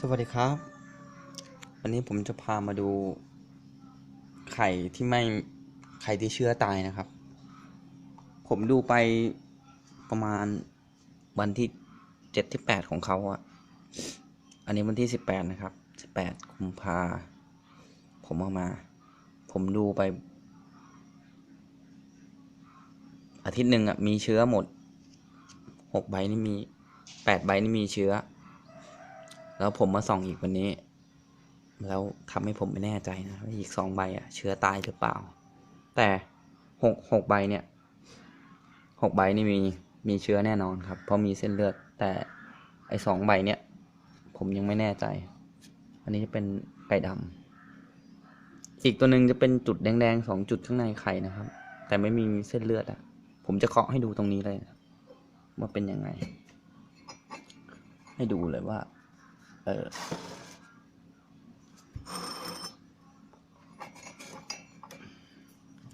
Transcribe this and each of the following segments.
สวัสดีครับ วันนี้ผมจะพามาดู ไข่ที่ไม่ไข่ที่เชื้อตายนะครับ ผมดูไปประมาณวันที่เจ็ดที่แปดของเขาอะอันนี้วันที่สิบแปดนะครับสิบแปดกุมภาผมเอามา ผมดูไป อาทิตย์หนึ่งอะมีเชื้อหมดหกใบนี่มีแปดใบนี่มีเชื้อ แล้วผมมาส่องอีกวันนี้ แล้วทำให้ผมไม่แน่ใจนะว่าอีกสองใบอะเชื้อตายหรือเปล่า แต่หกหกใบเนี่ยหกใบนี่มีมีเชื้อแน่นอนครับ เพราะมีเส้นเลือด แต่ไอสองใบเนี่ย ผมยังไม่แน่ใจ อันนี้จะเป็นไก่ดำอีกตัวหนึ่งจะเป็นจุดแดงๆสองจุดข้างในไข่นะครับ แต่ไม่มีเส้นเลือดอะผมจะเคาะให้ดูตรงนี้เลยนะว่าเป็นยังไง ให้ดูเลยว่า เออ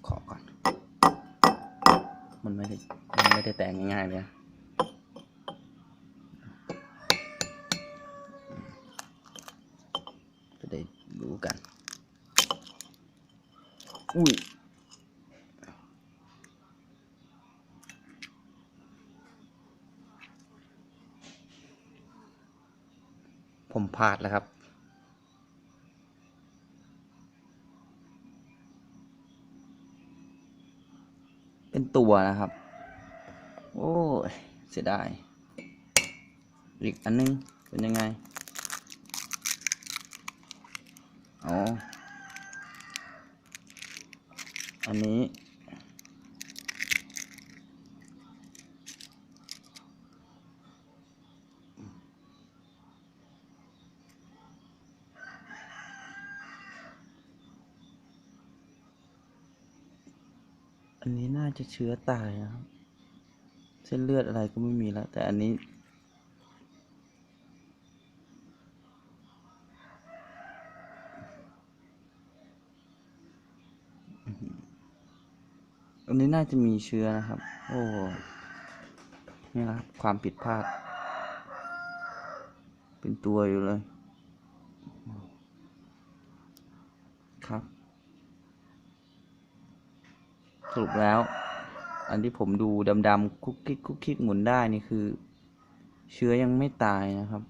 ขอก่อน มันไม่ได้มันไม่ได้แต่งง่ายๆเลยจะได้รู้กัน อุ้ย ผมพลาดแล้วครับ เป็นตัวนะครับ โอ้ยเสียดายอีกอันนึง เป็นยังไง อ๋อ อันนี้ อันนี้น่าจะเชื้อตายนะครับ เส้นเลือดอะไรก็ไม่มีแล้ว แต่อันนี้ อันนี้น่าจะมีเชื้อนะครับ โอ้นี่นะครับ ความผิดพลาด เป็นตัวอยู่เลย ครับ ส รุปแล้ว อันที่ผมดูดำๆคุกคิกคุกคิกหมุนได้นี่คือ เชื้อยังไม่ตายนะครับ